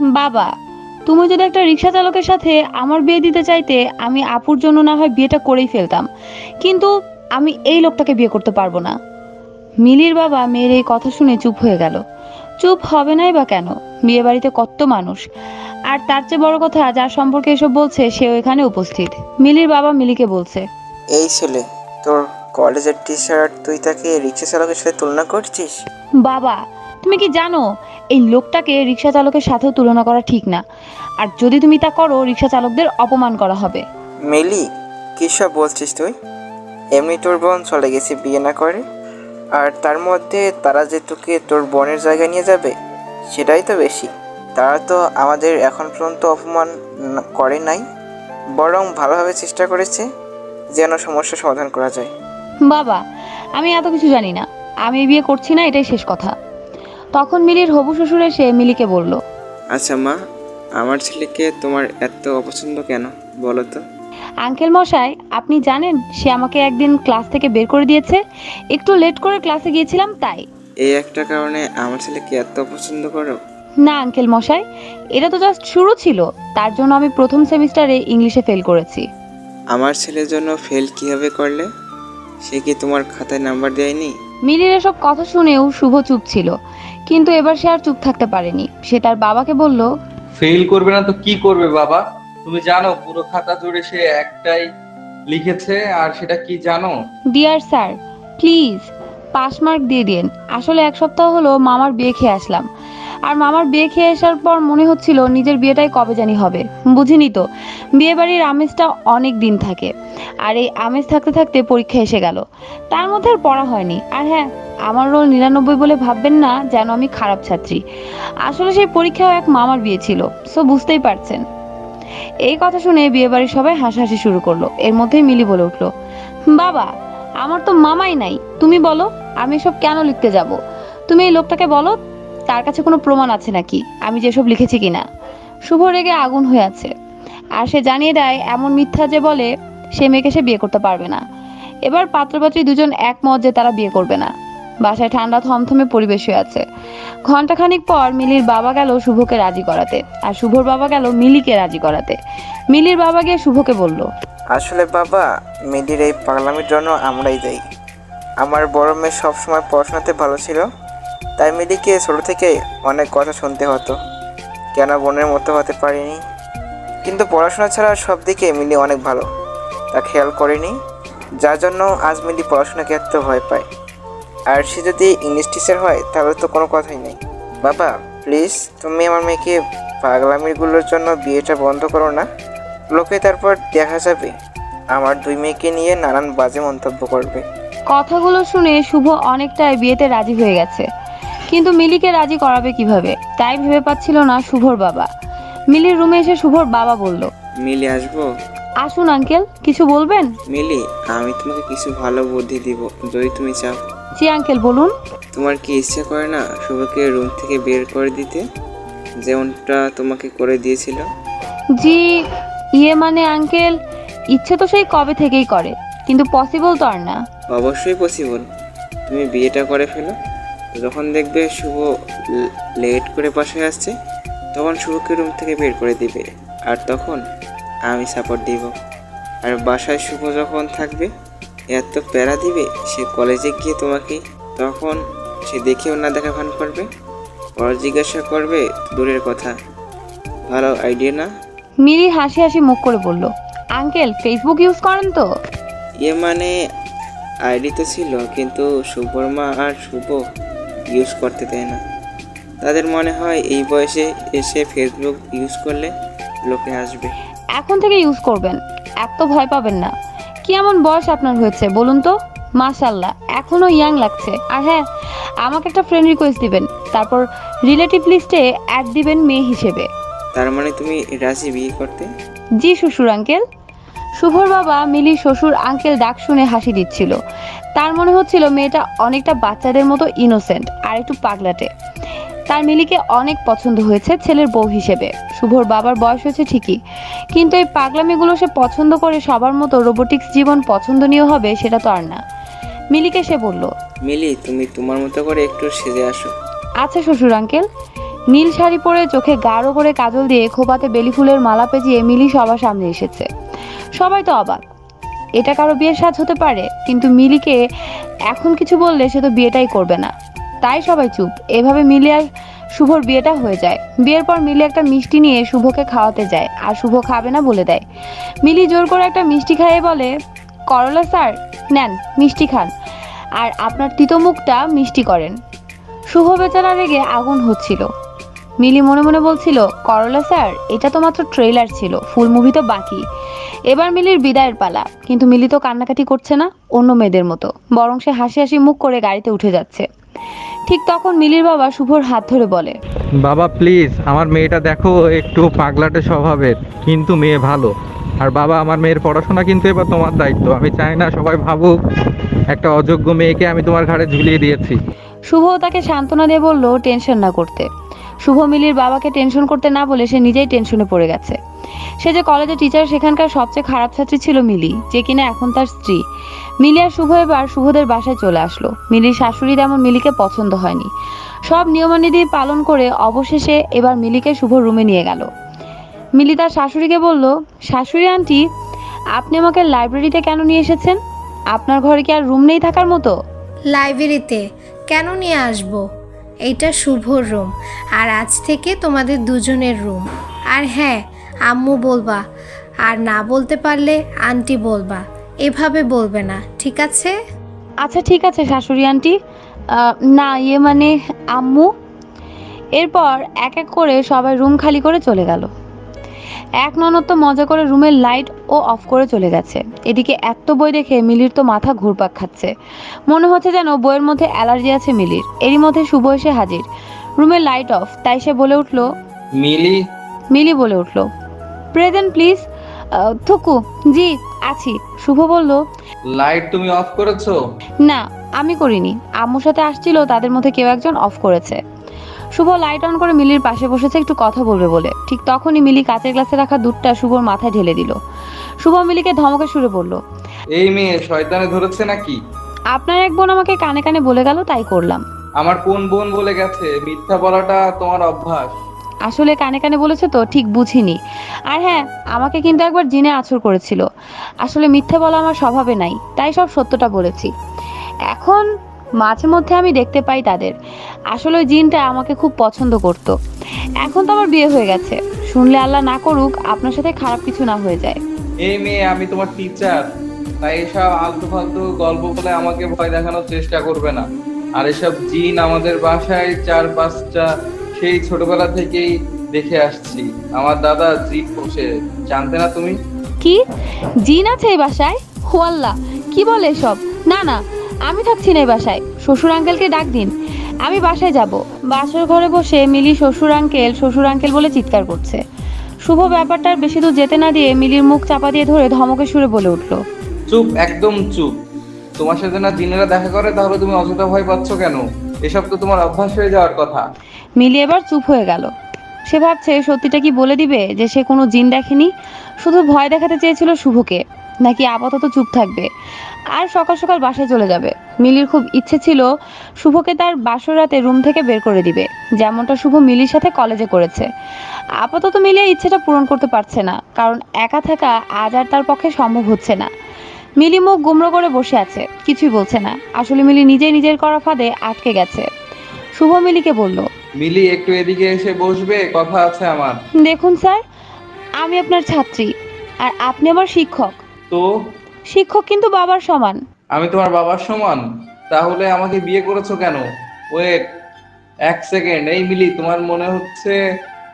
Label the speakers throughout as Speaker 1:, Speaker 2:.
Speaker 1: বাবা তুমি যদি একটা রিক্সা চালকের সাথে আমার বিয়ে দিতে চাইতে আমি আপুর জন্য না হয় বিয়েটা করেই ফেলতাম। কিন্তু আমি এই লোকটাকে বিয়ে করতে পারব না। মিলির বাবা মেয়ের এই কথা শুনে চুপ হয়ে গেল। চুপ হবে নাই বা কেন? বিয়ে বাড়িতে কত মানুষ। আর তার চেয়ে বড় কথা যার সম্পর্কে এসব বলছে সেও এখানে উপস্থিত। মিলির বাবা মিলিকে বলছে
Speaker 2: এই ছেলে তোর কলেজের টি শার্ট তুই তাকে রিক্সা চালকের সাথে তুলনা করছিস?
Speaker 1: বাবা তুমি কি জানো এই লোকটাকে রিক্সা চালকের সাথেও তুলনা করা ঠিক না। আর যদি তুমি তা করো রিক্সা চালকদের অপমান করা হবে।
Speaker 2: মিলি কী সব বলছিস তুই? এমনি তোর বোন চলে গেছে বিয়ে না করে। আর তার মধ্যে তারা যে তোকে তোর বোনের জায়গায় নিয়ে যাবে সেটাই তো বেশি। তারা তো আমাদের এখন পর্যন্ত অপমান করে নাই। বরং ভালোভাবে চেষ্টা করেছে যেন সমস্যার সমাধান করা যায়।
Speaker 1: বাবা আমি এত কিছু জানি না। আমি বিয়ে করছি না এটাই শেষ কথা। তখন মিলির হবু শ্বশুর এসে মিলিকে বলল
Speaker 2: আচ্ছা মা আমার ছেলেকে তোমার এত অপছন্দ কেন? বলো তো।
Speaker 1: আঙ্কেল মশাই আপনি জানেন সে আমাকে একদিন ক্লাস থেকে বের করে দিয়েছে। একটু লেট করে ক্লাসে গিয়েছিলাম তাই।
Speaker 2: এই একটা কারণে আমার ছেলেকে এত অপছন্দ করো?
Speaker 1: না আঙ্কেল মশাই এটা তো জাস্ট শুরু ছিল। তার জন্য আমি প্রথম সেমিস্টারে ইংলিশে ফেল করেছি।
Speaker 2: আমার ছেলের জন্য ফেল কীভাবে করলে? সে কি তোমার খাতায় নাম্বার দেয়নি?
Speaker 1: মিলির এসব কথা শুনেও শুভ চুপ ছিল কিন্তু এবার সে আর চুপ থাকতে পারেনি। সে তার বাবাকে বলল
Speaker 3: ফেল করবে না তো কি করবে বাবা? তুমি জানো পুরো খাতা জুড়ে সে একটাই লিখেছে আর সেটা কি জানো?
Speaker 1: Dear sir please pass mark দিয়ে দিন। আসলে এক সপ্তাহ হলো মামার বিয়ে খেয়ে আসলাম। আর মামার বিয়ে খেয়ে আসার পর মনে হচ্ছিল নিজের বিয়েটাই কবে জানি হবে। বুঝিনি তো বিয়ে বাড়ির আমেজটা অনেক দিন থাকে, আর এই আমেজ থাকতে থাকতে পরীক্ষা এসে গেল। তার মধ্যে আর পড়া হয়নি, আর হ্যাঁ আমার রোল নিরানব্বই বলে ভাববেন না যেন আমি খারাপ ছাত্রী। আসলে সেই পরীক্ষাও এক মামার বিয়ে ছিল, সো বুঝতেই পারছেন। এই কথা শুনে বিয়ে বাড়ির সবাই হাসাহাসি শুরু করল, এর মধ্যেই মিলি বলে উঠল, বাবা, আমার তো মামাই নাই, তুমি বলো, আমি এসব কেন লিখতে যাব? তুমি এই লোকটাকে বলো তার কাছে কোনো প্রমাণ আছে নাকি? আমি যেসব লিখেছি কিনা? শুভ রেগে আগুন হয়ে আছে। আর সে জানিয়ে দেয়, এমন মিথ্যা যে বলে সে মেয়েকে সে বিয়ে করতে পারবে না। এবার পাত্রপাত্রী দুজন একমত যে তারা বিয়ে করবে না। বাসায় ঠান্ডা থমথমে পরিবেশ হয়ে আছে। ঘন্টাখানিক পর মিলির বাবা গেল শুভকে রাজি করাতে। আর শুভর বাবা গেল মিলিকে রাজি করাতে। মিলির বাবা গিয়ে শুভকে বলল,
Speaker 2: আসলে বাবা মেয়েদের এই পাগলামির জন্য আমরাই যাই আমার বড় মেয়ে সবসময় পড়াশোনাতে ভালো ছিল। তাই মেয়েদিকে ছোটো থেকে অনেক কথা শুনতে হতো। কেন বোনের মতো হতে পারিনি? কিন্তু পড়াশোনা ছাড়া সব দিকে মিলি অনেক ভালো। তা খেয়াল করেনি, যার জন্য আজ মিলি পড়াশোনাকে এত ভয় পায়। আর সে যদি ইংলিশ টিচার হয়, তাহলে তো কোনো কথাই নেই। বাবা প্লিজ তুমি আমার মেয়েকে পাগলামিগুলোর জন্য বিয়েটা বন্ধ করো না। লোকে তারপর দেখা যাবে, আমার দুই মেয়েকে নিয়ে নানান বাজে মন্তব্য করবে।
Speaker 1: কথাগুলো শুনে শুভ অনেকটাই বিয়েতে রাজি হয়ে গেছে। কিন্তু মিলিকে রাজি করাবে কীভাবে? তাই ভেবে পাচ্ছিল না শুভর বাবা। মিলির রুমে এসে শুভর বাবা বলল
Speaker 2: মিলি আসব?
Speaker 1: আসুন আঙ্কেল। কিছু বলবেন?
Speaker 2: মিলি আমি তোমাকে কিছু ভালো বুদ্ধি দিব। যদি তুমি চাও।
Speaker 1: জি আঙ্কেল বলুন।
Speaker 2: তোমার কি ইচ্ছে করে না শুভকে রুম থেকে বের করে দিতে? যেমনটা তোমাকে করে দিয়েছিল।
Speaker 1: জি ইয়ে মানে আঙ্কেল ইচ্ছে তো সেই কবে থেকেই করে। কিন্তু পসিবল তো আর না।
Speaker 2: অবশ্যই পসিবল তুমি বিয়েটা করে ফেলো। যখন দেখবে শুভ লেট করে বাসায় আসছে তখন শুভকে রুম থেকে বের করে দিবে। আর তখন আমি সাপোর্ট দিব। আর বাসায় শুভ যখন থাকবে এত প্যারা দিবে সে কলেজে গিয়ে তোমাকে তখন সে দেখেও না দেখা ভান করবে। পর জিজ্ঞাসা করবে দূরের কথা। ভালো আইডিয়া না?
Speaker 1: মিলি হাসি হাসি মুখ করে বলল আঙ্কেল ফেসবুক ইউজ করেন তো?
Speaker 2: ইয়ে মানে আইডি তো ছিল কিন্তু শুভর্মা আর শুভ ইউজ করতে দেয় না। তাদের মনে হয় এই বয়সে এসে ফেসবুক ইউজ করলে লোকে আসবে।
Speaker 1: এখন থেকে ইউজ করবেন। এত ভয় পাবেন না। কি এমন বয়স আপনার হয়েছে বলুন তো? মাশাল্লাহ এখনও ইয়াং লাগছে। আর হ্যাঁ আমাকে একটা ফ্রেন্ড রিকোয়েস্ট দিবেন। তারপর রিলেটিভ লিস্টে অ্যাড দিবেন মেয়ে হিসেবে।
Speaker 2: তার মানে তুমি রাজি বিয়ে করতে?
Speaker 1: জি শ্বশুর আঙ্কেল শুভর বাবা মিলি শ্বশুর আঙ্কেল ডাক শুনে হাসি দিচ্ছিল। তার মনে হচ্ছিল মেয়েটা অনেকটা বাচ্চাদের মতো ইনোসেন্ট আর একটু পাগলাটে। তার মিলিকে অনেক পছন্দ হয়েছে ছেলের বউ হিসেবে। শুভর বাবার বয়স হয়েছে ঠিকই। কিন্তু এই পাগলামিগুলো সে পছন্দ করে সবার মতো রোবোটিক্স জীবন পছন্দনীয় হবে সেটা তো আর না। মিলিকে সে বলল
Speaker 2: মিলি তুমি তোমার মতো করে একটু সেজে আসো।
Speaker 1: আচ্ছা শ্বশুর আঙ্কেল নীল শাড়ি পরে চোখে গাঢ় করে কাজল দিয়ে খোপাতে বেলি ফুলের মালা পেঁচিয়ে মিলি সবার সামনে এসেছে। সবাই তো অবাক। এটা কারও বিয়ের সাজ হতে পারে, কিন্তু মিলিকে এখন কিছু বললে সে তো বিয়েটাই করবে না। তাই সবাই চুপ। এভাবে মিলি আর শুভর বিয়েটা হয়ে যায়। বিয়ের পর মিলি একটা মিষ্টি নিয়ে শুভকে খাওয়াতে যায়, আর শুভ খাবে না বলে দেয়। মিলি জোর করে একটা মিষ্টি খাইয়ে বলে, করলা স্যার, নেন, মিষ্টি খান। আর আপনার তিতো মুখটা মিষ্টি করেন। শুভ বেচারা রেগে আগুন হচ্ছিল। মিলি মনে মনে বলছিল, করলা স্যার, এটা তো মাত্র ট্রেলার ছিল, ফুল মুভি তো বাকি। এবার মিলির বিদায়ের পালা। কিন্তু মিলি তো কান্নাকাটি করছে না অন্য মেয়েদের মতো। বরং সে হাসি হাসি মুখ করে গাড়িতে উঠে যাচ্ছে। ঠিক তখন মিলির বাবা শুভর হাত ধরে বলে
Speaker 4: বাবা প্লিজ আমার মেয়েটা দেখো একটু পাগলাটে স্বভাবের কিন্তু মেয়ে ভালো। আর বাবা আমার মেয়ের পড়াশোনা কিন্তু এবার তোমার দায়িত্ব। আমি চাই না সবাই ভাবুক একটা অযোগ্য মেয়েকে আমি তোমার ঘাড়ে ঝুলিয়ে দিয়েছি।
Speaker 1: শুভ তাকে সান্ত্বনা দিয়ে বলল টেনশন না করতে। শুভ মিলির বাবাকে টেনশন করতে না বলে সে নিজেই টেনশনে পড়ে গেছে। সে যে কলেজে টিচার সেখানকার সবচেয়ে খারাপ ছাত্রী ছিল মিলি, যে কিনা এখন তার স্ত্রী। মিলি আর শুভ এবার শুভদের বাসায় চলে আসলো। মিলির শাশুড়ি তেমন মিলিকে পছন্দ হয়নি। সব নিয়মানিধি পালন করে অবশেষে এবার মিলিকে শুভ রুমে নিয়ে গেল। মিলি তার শাশুড়িকে বলল, শাশুড়ি, আন্টি, আপনি আমাকে লাইব্রেরিতে কেন নিয়ে এসেছেন? আপনার ঘরে কি আর রুম নেই থাকার মতো?
Speaker 5: লাইব্রেরিতে কেন নিয়ে আসব? এইটা শুভর রুম। আর আজ থেকে তোমাদের দুজনের রুম। আর হ্যাঁ আম্মু বলবা, আর না বলতে পারলে আন্টি বলবা। এভাবে বলবে না, ঠিক আছে?
Speaker 1: আচ্ছা ঠিক আছে শাশুড়ি আন্টি। না ইয়ে মানে আম্মু। এরপর এক এক করে সবাই রুম খালি করে চলে গেল। এক ননদ তো মজা করে রুমের লাইট ও অফ করে চলে গেছে। এদিকে এত বই দেখে মিলির তো মাথা ঘুরপাক খাচ্ছে। মনে হচ্ছে যেন বইয়ের মধ্যে অ্যালার্জি আছে মিলির। এরই মধ্যে শুভ এসে হাজির। রুমের লাইট অফ তাই সে বলে উঠল
Speaker 3: মিলি?
Speaker 1: মিলি বলে উঠল প্রেজেন্ট প্লিজ থুকু জি আছি। শুভ বলল
Speaker 3: লাইট তুমি অফ করেছ?
Speaker 1: না আমি করিনি। আম্মুর সাথে আসছিল তাদের মধ্যে কেউ একজন অফ করেছে। শুভ লাইট অন করে মিলির পাশে বসেছে একটু কথা বলবে বলে। ঠিক তখনই মিলি কাঁচের গ্লাসে রাখা দুধটা শুভর মাথায় ঢেলে দিল। শুভ মিলিকে ধমকে সুরে বলল
Speaker 3: এই মেয়ে শয়তানে ধরেছে নাকি?
Speaker 1: আপনার এক বোন আমাকে কানে কানে বলে গেল তাই করলাম।
Speaker 3: আমার কোন বোন বলে গেছে? মিথ্যা বলাটা তোমার অভ্যাস।
Speaker 1: আসলে কানে কানে বলেছে তো ঠিক বুঝিনি। আর হ্যাঁ আমাকে কিন্তু একবার জিনে আছর করেছিল। আসলে মিথ্যে বলা আমার স্বভাবে নাই তাই সব সত্যটা বলেছি। এখন মাঝে মধ্যে আমি দেখতে পাই তাদের। আসলে ওই জিনটা আমাকে খুব পছন্দ করত। এখন তো আমার বিয়ে হয়ে গেছে। শুনলে আল্লাহ না করুক আপনার সাথে খারাপ কিছু না হয়ে যায়।
Speaker 3: এই মেয়ে আমি তোমার টিচার তাই এসব আলতু ফালতু গল্প বলে আমাকে ভয় দেখানোর চেষ্টা করবে না। আর এসব জিন আমাদের বাসায় চার পাঁচটা সেই ছোটবেলা থেকেই দেখে আসছি। আমার দাদা জিপ পোষে। জানতে না তুমি?
Speaker 1: কি? জিন আছে এই বাসায়? হো আল্লাহ কি বলে এসব? না না আমি থাকছি না এই বাসায়। শ্বশুর আঙ্কেলকে ডাক দিন। আমি বাসায় যাব। বাসর ঘরে বসে মিলি শ্বশুর আঙ্কেল শ্বশুর আঙ্কেল বলে চিৎকার করছে। শুভ ব্যাপারটার বেশি দূর যেতে না দিয়ে মিলির মুখ চাপা দিয়ে ধরে ধমকে সুরে বলে উঠল।
Speaker 3: চুপ একদম চুপ। তোমার সাথে না দিনেরা দেখা করে তাহলে তুমি অযথা ভয় পাচ্ছ কেন? এসব তো তোমার অভ্যাস হয়ে যাওয়ার কথা।
Speaker 1: মিলি এবার চুপ হয়ে গেল। সে ভাবছে সত্যিটা কি বলে দিবে যে সে কোনো জিন দেখেনি? শুধু ভয় দেখাতে চেয়েছিল শুভকে। নাকি আপাতত চুপ থাকবে? আর সকাল সকাল বাসায় চলে যাবে। মিলির খুব ইচ্ছে ছিল শুভকে তার বাসর রাতে রুম থেকে বের করে দিবে যেমনটা শুভ মিলির সাথে কলেজে করেছে। আপাতত মিলিয়ে ইচ্ছেটা পূরণ করতে পারছে না কারণ একা থাকা আজ আর তার পক্ষে সম্ভব হচ্ছে না। মিলি মুখ গুমড়ো করে বসে আছে কিছুই বলছে না। আসলে মিলি নিজেই নিজের করা ফাঁদে আটকে গেছে। শুভ মিলিকে বলল
Speaker 3: মিলি একটু এদিকে এসে বসবে কথা আছে আমার।
Speaker 1: দেখুন স্যার আমি আপনার ছাত্রী আর আপনি আমার শিক্ষক।
Speaker 3: তো?
Speaker 1: শিক্ষক কিন্তু বাবার সমান।
Speaker 3: আমি তোমার বাবার সমান? তাহলে আমাকে বিয়ে করেছ কেন? ওয়েট এক সেকেন্ড এই মিলি তোমার মনে হচ্ছে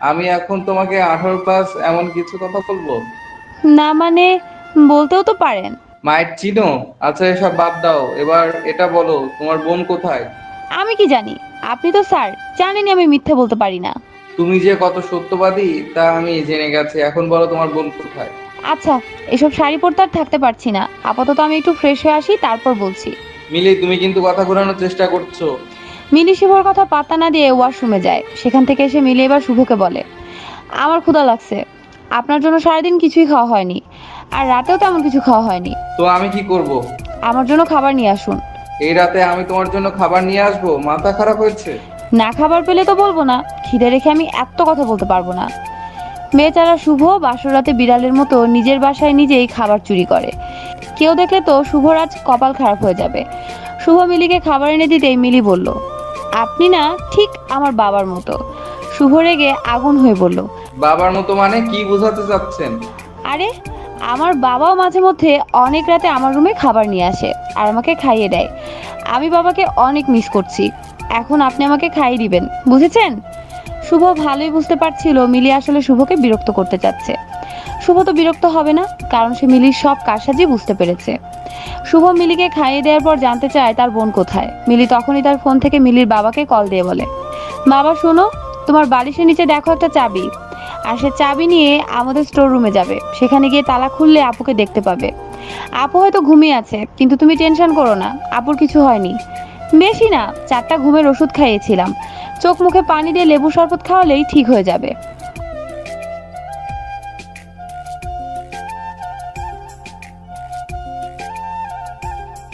Speaker 3: আমি এখন তোমাকে আঠারো প্লাস এমন কিছু কথা বলব?
Speaker 1: না মানে বলতেও তো পারেন।
Speaker 3: মায়ের চিনো? আচ্ছা এসব বাদ দাও। এবার এটা বলো তোমার বোন কোথায়?
Speaker 1: আমি কি জানি? আপনি তো স্যার জানেনই আমি মিথ্যে বলতে পারি না।
Speaker 3: তুমি যে কত সত্যবাদী তা আমি জেনে গেছি। এখন বলো তোমার বোন কোথায়?
Speaker 1: আচ্ছা এসব শাড়ি পরতে আর থাকতে পারছি না। আপাতত আমি একটু ফ্রেশ হয়ে আসি তারপর বলছি।
Speaker 3: মিলি তুমি কিন্তু কথা ঘোরানোর চেষ্টা করছ।
Speaker 1: মিলি শুভর কথা পাত্তা না দিয়ে ওয়াশরুমে যায়। সেখান থেকে এসে মিলি এবার শুভকে বলে আমার ক্ষুধা লাগছে। আপনার জন্য সারাদিন কিছুই খাওয়া হয়নি। আর রাতেও তেমন কিছু খাওয়া হয়নি।
Speaker 3: তো আমি কি করব?
Speaker 1: আমার জন্য খাবার নিয়ে আসুন।
Speaker 3: এই রাতে আমি তোমার জন্য খাবার নিয়ে আসব? মাথা খারাপ হয়েছে?
Speaker 1: না খাবার পেলে তো বলব না। খিদে রেখে আমি এত কথা বলতে পারব না। বেচারা শুভ বাসরাতে বিড়ালের মতো নিজের বাসায় নিজেই খাবার চুরি করে। কেউ দেখলে তো শুভরাজ কপাল খারাপ হয়ে যাবে। শুভ মিলিকে খাবার এনে দিতেই মিলি বলল আপনি না ঠিক আমার বাবার মতো। শুভ রেগে আগুন হয়ে বলল
Speaker 3: বাবার মতো মানে কি বোঝাতে চাচ্ছেন?
Speaker 1: আরে আমার বাবাও মাঝে মধ্যে অনেক রাতে আমার রুমে খাবার নিয়ে আসে আর আমাকে খাইয়ে দেয়। আমি বাবাকে অনেক মিস করছি। এখন আপনি আমাকে খাইয়ে দিবেন বুঝেছেন? শুভ ভালোই বুঝতে পারছিল, মিলি আসলে শুভকে বিরক্ত করতে চাচ্ছে। শুভ তো বিরক্ত হবে না, কারণ সে মিলির সব কারসাজি বুঝতে পেরেছে। শুভ মিলিকে খাইয়ে দেওয়ার পর জানতে চায় তার বোন কোথায়। মিলি তখনই তার ফোন থেকে মিলির বাবাকে কল দিয়ে বলে, বাবা, শোনো, তোমার বালিশের নিচে দেখো একটা চাবি। আর সে চাবি নিয়ে আমাদের স্টোর রুমে যাবে। সেখানে গিয়ে তালা খুললে আপুকে দেখতে পাবে। আপু হয়তো ঘুমিয়ে আছে, কিন্তু তুমি টেনশন করো না, আপুর কিছু হয়নি। বেশি না, চারটা ঘুমের ওষুধ খাইয়েছিলাম। চোখ মুখে পানি দিয়ে লেবু শরবত খাওয়ালেই ঠিক হয়ে যাবে।